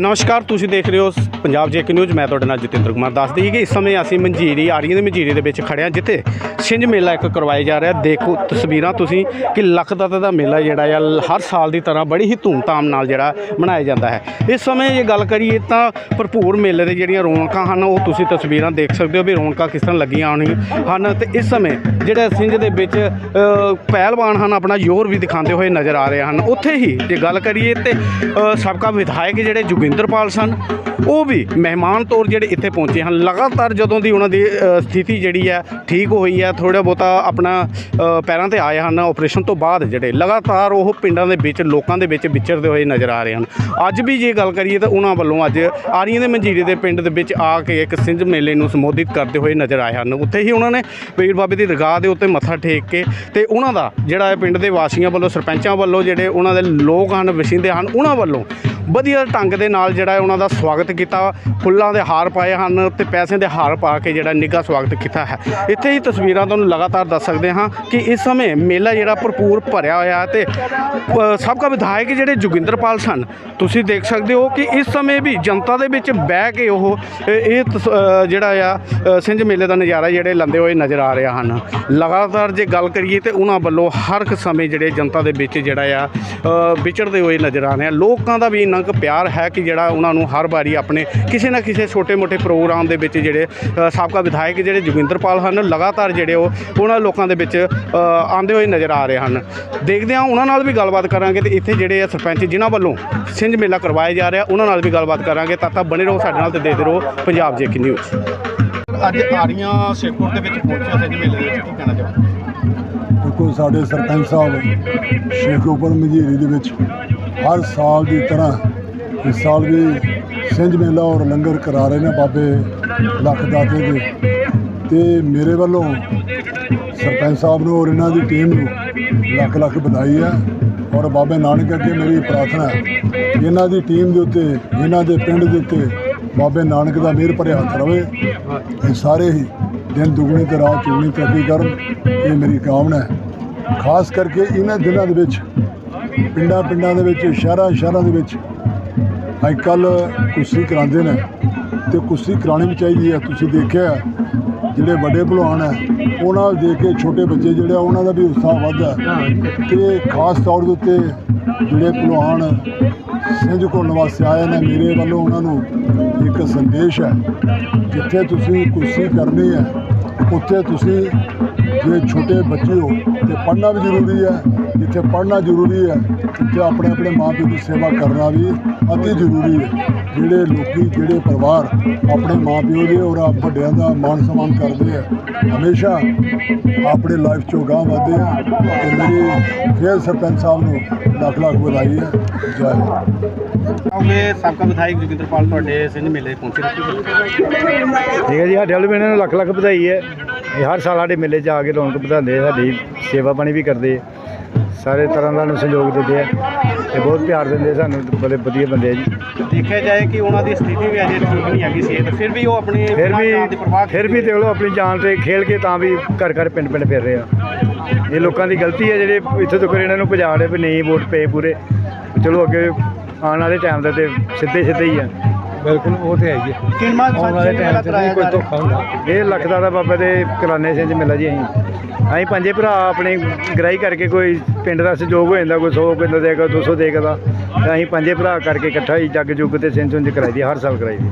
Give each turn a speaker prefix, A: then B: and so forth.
A: ਨਮਸਕਾਰ, ਤੁਸੀਂ ਦੇਖ ਰਹੇ ਹੋ ਪੰਜਾਬ ਜੇਕੇ ਨਿਊਜ਼। ਮੈਂ ਤੁਹਾਡੇ ਨਾਲ ਜਤਿੰਦਰ ਕੁਮਾਰ ਦੱਸ ਦਈਏ ਕਿ ਇਸ ਸਮੇਂ ਅਸੀਂ ਮੰਜੀਰੀ ਆਰੀਆਂ ਦੇ ਮੰਜੀਰੀ ਦੇ ਵਿੱਚ ਖੜੇ ਹਾਂ, ਜਿੱਥੇ ਛਿੰਝ ਮੇਲਾ ਇੱਕ ਕਰਵਾਇਆ ਜਾ ਰਿਹਾ। ਦੇਖੋ ਤਸਵੀਰਾਂ ਤੁਸੀਂ ਕਿ ਲੱਖ ਦਾ ਦਾ ਮੇਲਾ ਜਿਹੜਾ ਆ ਹਰ ਸਾਲ ਦੀ ਤਰ੍ਹਾਂ ਬੜੀ ਹੀ ਧੂਮਧਾਮ ਨਾਲ ਜਿਹੜਾ ਮਨਾਇਆ ਜਾਂਦਾ ਹੈ। ਇਸ ਸਮੇਂ ਜੇ ਗੱਲ ਕਰੀਏ ਤਾਂ ਭਰਪੂਰ ਮੇਲੇ ਦੇ ਜਿਹੜੀਆਂ ਰੌਣਕਾਂ ਹਨ, ਉਹ ਤੁਸੀਂ ਤਸਵੀਰਾਂ ਦੇਖ ਸਕਦੇ ਹੋ ਵੀ ਰੌਣਕਾਂ ਕਿਸ ਤਰ੍ਹਾਂ ਲੱਗੀਆਂ ਹੋਣਗੀਆਂ ਹਨ ਤੇ ਇਸ ਸਮੇਂ ਜਿਹੜਾ ਸਿੰਝ ਦੇ ਵਿੱਚ ਪਹਿਲਵਾਨ ਹਨ, ਆਪਣਾ ਜ਼ੋਰ ਵੀ ਦਿਖਾਉਂਦੇ ਹੋਏ ਨਜ਼ਰ ਆ ਰਹੇ ਹਨ। ਉੱਥੇ ਹੀ ਜੇ ਗੱਲ ਕਰੀਏ ਤੇ ਸਾਬਕਾ ਵਿਧਾਇਕ ਜਿਹੜੇ ਜੋਗਿੰਦਰਪਾਲ ਸਨ। ਉਹ ਵੀ ਮਹਿਮਾਨ ਤੌਰ ਜਿਹੜੇ ਇੱਥੇ ਪਹੁੰਚੇ ਹਨ। ਲਗਾਤਾਰ ਜਦੋਂ ਦੀ ਉਹਨਾਂ ਦੀ ਸਥਿਤੀ ਜਿਹੜੀ ਹੈ, ਠੀਕ ਹੋਈ ਹੈ ਥੋੜਾ ਬਹੁਤਾ ਆਪਣਾ ਪੈਰਾਂ ਤੇ ਆਏ ਹਨ। ਆਪਰੇਸ਼ਨ ਤੋਂ ਬਾਅਦ ਜਿਹੜੇ ਲਗਾਤਾਰ ਉਹ ਪਿੰਡਾਂ ਦੇ ਵਿੱਚ, ਲੋਕਾਂ ਦੇ ਵਿੱਚ ਵਿਚਰਦੇ ਹੋਏ ਨਜ਼ਰ ਆ ਰਹੇ ਹਨ। ਅੱਜ ਵੀ ਜੇ ਗੱਲ ਕਰੀਏ ਤਾਂ ਉਹਨਾਂ ਵੱਲੋਂ ਅੱਜ ਆਰੀਆਂ ਦੇ ਮੰਜੀਰੇ ਦੇ ਪਿੰਡ ਦੇ ਵਿੱਚ ਆ ਕੇ ਇੱਕ ਸਿੰਝ ਮੇਲੇ ਨੂੰ ਸੰਬੋਧਿਤ ਕਰਦੇ ਹੋਏ ਨਜ਼ਰ ਆਏ ਹਨ। ਉੱਥੇ ਹੀ ਉਹਨਾਂ ਨੇ ਪੀਰ ਬਾਬੇ ਦੀ ਦਰਗਾਹ ਦੇ ਉੱਤੇ ਮੱਥਾ ਟੇਕ ਕੇ ਤੇ ਉਹਨਾਂ ਦਾ ਜਿਹੜਾ ਪਿੰਡ ਦੇ ਵਾਸੀਆਂ ਵੱਲੋਂ, ਸਰਪੰਚਾਂ ਵੱਲੋਂ ਜਿਹੜੇ ਉਹਨਾਂ ਦੇ ਲੋਕ ਹਨ, ਵਸਿੰਦੇ ਹਨ, ਉਹਨਾਂ ਵੱਲੋਂ ਵਧੀਆ ਢੰਗ ਦੇ ਨਾਲ ਜਿਹੜਾ ਉਹਨਾਂ ਦਾ ਸਵਾਗਤ ਕੀਤਾ ਫੁੱਲਾਂ ਦੇ ਹਾਰ ਪਾਏ ਹਨ ਤੇ ਪੈਸੇ ਦੇ ਹਾਰ ਪਾ ਕੇ ਜਿਹੜਾ ਨਿੱਘਾ ਸਵਾਗਤ ਕੀਤਾ ਹੈ। ਇੱਥੇ ਹੀ ਤਸਵੀਰਾਂ ਤੁਹਾਨੂੰ ਲਗਾਤਾਰ ਦੱਸ ਸਕਦੇ ਹਾਂ ਕਿ ਇਸ ਸਮੇਂ ਮੇਲਾ ਜਿਹੜਾ ਭਰਪੂਰ ਭਰਿਆ ਹੋਇਆ ਹੈ ਤੇ ਅ, ਸਾਬਕਾ ਵਿਧਾਇਕ ਜਿਹੜੇ ਜੋਗਿੰਦਰਪਾਲ ਸਨ ਤੁਸੀਂ ਦੇਖ ਸਕਦੇ ਹੋ ਕਿ ਇਸ ਸਮੇਂ ਵੀ ਜਨਤਾ ਦੇ ਵਿੱਚ ਬਹਿ ਕੇ ਉਹ ਇਹ ਤਸ- ਜਿਹੜਾ ਆ ਅ, ਸਿੰਝ ਮੇਲੇ ਦਾ ਨਜ਼ਾਰਾ ਜਿਹੜੇ ਲੰਦੇ ਹੋਏ ਨਜ਼ਰ ਆ ਰਿਹਾ ਹਨ। ਲਗਾਤਾਰ ਜੇ ਗੱਲ ਕਰੀਏ ਤੇ ਉਹਨਾਂ ਵੱਲੋਂ ਹਰ ਇੱਕ ਸਮੇਂ ਜਿਹੜੇ ਜਨਤਾ ਦੇ ਵਿੱਚ ਜਿਹੜਾ ਆ ਵਿਚਰਦੇ ਹੋਏ ਨਜ਼ਰ ਆ ਰਹੇ ਆ। ਲੋਕਾਂ ਦਾ ਵੀ ਇਹਨਾਂ ਇੰਨਾ ਕੁ ਪਿਆਰ ਹੈ ਕਿ ਜਿਹੜਾ ਉਹਨਾਂ ਨੂੰ ਹਰ ਵਾਰੀ ਆਪਣੇ ਕਿਸੇ ਨਾ ਕਿਸੇ ਛੋਟੇ-ਮੋਟੇ ਪ੍ਰੋਗਰਾਮ ਦੇ ਵਿੱਚ ਜਿਹੜੇ ਸਾਬਕਾ ਵਿਧਾਇਕ ਜਿਹੜੇ ਜੋਗਿੰਦਰਪਾਲ ਹਨ ਲਗਾਤਾਰ ਜਿਹੜੇ ਉਹ ਉਹਨਾਂ ਲੋਕਾਂ ਦੇ ਵਿੱਚ ਆਉਂਦੇ ਹੋਏ ਨਜ਼ਰ ਆ ਰਹੇ ਹਨ। ਦੇਖਦੇ ਹਾਂ ਉਹਨਾਂ ਨਾਲ ਵੀ ਗੱਲਬਾਤ ਕਰਾਂਗੇ ਤੇ ਇੱਥੇ ਜਿਹੜੇ ਆ ਸਰਪੰਚ ਜਿਨ੍ਹਾਂ ਵੱਲੋਂ ਸਿੰਝ ਮੇਲਾ ਕਰਵਾਇਆ ਜਾ ਰਿਹਾ ਉਹਨਾਂ ਨਾਲ ਵੀ ਗੱਲਬਾਤ ਕਰਾਂਗੇ। ਤਾਂ ਤਾਂ ਬਣੇ ਰਹੋ ਸਾਡੇ ਨਾਲ ਤੇ ਦੇਖਦੇ ਰਹੋ ਪੰਜਾਬ ਜੇਕੇ ਨਿਊਜ਼। ਅੱਜ ਆਰੀਆਂ ਸ਼ੇਖਪੁਰ ਦੇ ਵਿੱਚ ਪਹੁੰਚਿਆ ਸਿੰਝ ਮੇਲੇ ਦੇ ਵਿੱਚ ਕੀ ਕਹਿਣਾ ਚਾਹੁੰਦੇ
B: ਦੇਖੋ ਸਾਡੇ ਸਰਪੰਚ ਸਾਹਿਬ ਸ਼ੇਖੂਪੁਰ ਮਝੀਰੀ ਦੇ ਵਿੱਚ ਹਰ ਸਾਲ ਦੀ ਤਰ੍ਹਾਂ ਇਸ ਸਾਲ ਵੀ ਸਿੰਝ ਮੇਲਾ ਔਰ ਲੰਗਰ ਕਰਾ ਰਹੇ ਨੇ ਬਾਬੇ ਲੱਖ ਦਾਤੇ ਦੇ ਤੇ ਮੇਰੇ ਵੱਲੋਂ ਸਰਪੰਚ ਸਾਹਿਬ ਨੂੰ ਔਰ ਇਹਨਾਂ ਦੀ ਟੀਮ ਨੂੰ ਲੱਖ ਲੱਖ ਵਧਾਈ ਹੈ ਔਰ ਬਾਬੇ ਨਾਨਕ ਅੱਗੇ ਮੇਰੀ ਪ੍ਰਾਰਥਨਾ ਹੈ। ਇਹਨਾਂ ਦੀ ਟੀਮ ਦੇ ਉੱਤੇ, ਇਹਨਾਂ ਦੇ ਪਿੰਡ ਦੇ ਉੱਤੇ ਬਾਬੇ ਨਾਨਕ ਦਾ ਮਿਹਰ ਭਰਿਆ ਹੱਥ ਰਵੇ। ਇਹ ਸਾਰੇ ਹੀ ਦਿਨ ਦੁਗਣੀ ਤੇ ਰਾਤ ਚੌਗਣੀ ਤਰੱਕੀ ਕਰਨ, ਇਹ ਮੇਰੀ ਕਾਮਨਾ ਹੈ। ਖਾਸ ਕਰਕੇ ਇਹਨਾਂ ਦਿਨਾਂ ਦੇ ਵਿੱਚ ਪਿੰਡਾਂ ਪਿੰਡਾਂ ਦੇ ਵਿੱਚ ਸ਼ਹਿਰਾਂ ਸ਼ਹਿਰਾਂ ਦੇ ਵਿੱਚ ਅੱਜ ਕੱਲ ਕੁਸ਼ਤੀ ਕਰਾਉਂਦੇ ਨੇ ਤੇ ਕੁਸ਼ਤੀ ਕਰਾਉਣੀ ਵੀ ਚਾਹੀਦੀ ਹੈ। ਤੁਸੀਂ ਦੇਖਿਆ ਜਿਹੜੇ ਵੱਡੇ ਭਲਵਾਨ ਹੈ, ਉਹਨਾਂ ਨੂੰ ਦੇਖ ਕੇ ਛੋਟੇ ਬੱਚੇ ਜਿਹੜੇ ਉਹਨਾਂ ਦਾ ਵੀ ਉਤਸ਼ਾਹ ਵੱਧਦਾ ਹੈ। ਤੇ ਖਾਸ ਤੌਰ ਦੇ ਉੱਤੇ ਜਿਹੜੇ ਭਲਵਾਨ ਸਿੰਝ ਘੁੰਨ ਵਾਸਤੇ ਆਏ ਨੇ, ਮੇਰੇ ਵੱਲੋਂ ਉਹਨਾਂ ਨੂੰ ਇੱਕ ਸੰਦੇਸ਼ ਹੈ, ਜਿੱਥੇ ਤੁਸੀਂ ਕੁਰਸੀ ਕਰਨੀ ਹੈ, ਉੱਥੇ ਤੁਸੀਂ ਜੇ ਛੋਟੇ ਬੱਚੇ ਹੋ ਤੇ ਪੜ੍ਹਨਾ ਵੀ ਜ਼ਰੂਰੀ ਹੈ। ਜਿੱਥੇ ਪੜ੍ਹਨਾ ਜ਼ਰੂਰੀ ਹੈ ਉੱਥੇ ਆਪਣੇ ਆਪਣੇ ਮਾਪੇ ਦੀ ਸੇਵਾ ਕਰਨਾ ਵੀ ਅਤੀ ਜ਼ਰੂਰੀ ਹੈ। ਜਿਹੜੇ ਲੋਕੀ ਜਿਹੜੇ ਪਰਿਵਾਰ ਆਪਣੇ ਮਾਪਿਓ ਦੇ ਔਰ ਆਪ ਵੱਡਿਆਂ ਦਾ ਮਾਣ ਸਨਮਾਨ ਕਰਦੇ ਆ ਹਮੇਸ਼ਾ ਆਪਣੇ ਲਾਈਫ ਚੋਂ ਗਾਂ ਵਧਦੇ ਆ। ਤੇ ਮੇਰੀ ਫੇਰ ਸਰਪੰਚ ਸਾਹਿਬ ਨੂੰ ਲੱਖ ਲੱਖ ਵਧਾਈ ਹੈ। ਜੈ ਹਿੰਦ।
A: ਆਓਗੇ ਸਾਬਕਾ ਵਿਧਾਇਕ ਜੋਗਿੰਦਰਪਾਲ ਤੁਹਾਡੇ ਸਿੰਝ ਮੇਲੇ ਪਹੁੰਚੇ।
C: ਠੀਕ ਹੈ ਜੀ ਸਾਡੇ ਵੱਲ ਇਹਨਾਂ ਨੂੰ ਲੱਖ ਲੱਖ ਵਧਾਈ ਹੈ। ਇਹ ਹਰ ਸਾਲ ਸਾਡੇ ਮੇਲੇ 'ਚ ਆ ਕੇ ਰੌਣਕ ਵਧਾਉਂਦੇ ਆ ਸਾਡੀ ਸੇਵਾ ਪਾਣੀ ਵੀ ਕਰਦੇ ਆ। ਸਾਰੇ ਤਰ੍ਹਾਂ ਦਾ ਨੂੰ ਸਹਿਯੋਗ ਦਿੰਦੇ ਆ ਤੇ ਬਹੁਤ ਪਿਆਰ ਦਿੰਦੇ ਆ ਸਾਨੂੰ ਬੜੇ ਵਧੀਆ ਬੰਦੇ ਆ ਜੀ।
A: ਦੇਖਿਆ ਜਾਏ ਕਿ ਉਹਨਾਂ ਦੀ ਸਥਿਤੀ ਵੀ ਅਜੇ ਠੀਕ ਨਹੀਂ ਹੈਗੀ ਸੀ ਤੇ ਫਿਰ ਵੀ ਉਹ ਆਪਣੀ
C: ਫਿਰ ਵੀ
A: ਜਾਨ ਦੀ ਪਰਵਾਹ
C: ਫਿਰ ਵੀ ਦੇਖ ਲਓ ਆਪਣੀ ਜਾਨ ਤੇ ਖੇਲ ਕੇ ਤਾਂ ਵੀ ਘਰ ਘਰ ਪਿੰਡ ਪਿੰਡ ਫਿਰ ਰਹੇ ਆ। ਇਹ ਲੋਕਾਂ ਦੀ ਗਲਤੀ ਹੈ ਜਿਹੜੇ ਇੱਥੇ ਤੱਕ ਇਹਨਾਂ ਨੂੰ ਭਜਾ ਰਹੇ ਵੀ ਨਹੀਂ ਵੋਟ ਪਏ ਪੂਰੇ। ਚਲੋ ਅੱਗੇ ਆਉਣ ਵਾਲੇ ਟਾਈਮ ਦਾ ਤੇ ਸਿੱਧੇ ਸਿੱਧੇ ਹੀ ਆ।
B: ਬਿਲਕੁਲ ਉਹ ਤੇ ਹੈ ਹੀ
A: ਕਿੰਨਾ
B: ਆਉਣ ਵਾਲੇ ਟਾਈਮ 'ਚ ਨਹੀਂ ਕੋਈ ਧੋਖਾ ਹੁੰਦਾ।
C: ਇਹ ਲੱਖ ਦਾ ਦਾ ਬਾਬਾ ਦੇ ਕਰਾਨੇ ਸਿੰਘ ਮਿਲਾ ਜੀ ਅਸੀਂ। ਅਸੀਂ ਪੰਜੇ ਭਰਾ ਆਪਣੇ ਗ੍ਰਾਈ ਕਰਕੇ ਕੋਈ ਪਿੰਡ ਦਾ ਸਹਿਯੋਗ ਹੋ ਜਾਂਦਾ ਕੋਈ 100 ਪਿੰਡ ਦੇਗਾ 200 ਦੇਗਾ ਤੇ ਅਸੀਂ ਪੰਜੇ ਭਰਾ ਕਰਕੇ ਇਕੱਠਾ ਹੀ ਜੱਗ ਜੁਗ ਤੇ ਸਿੰਘ ਸੁੰਝ ਕਰਾਈ ਦੀ ਹਰ ਸਾਲ ਕਰਾਈ ਦੀ।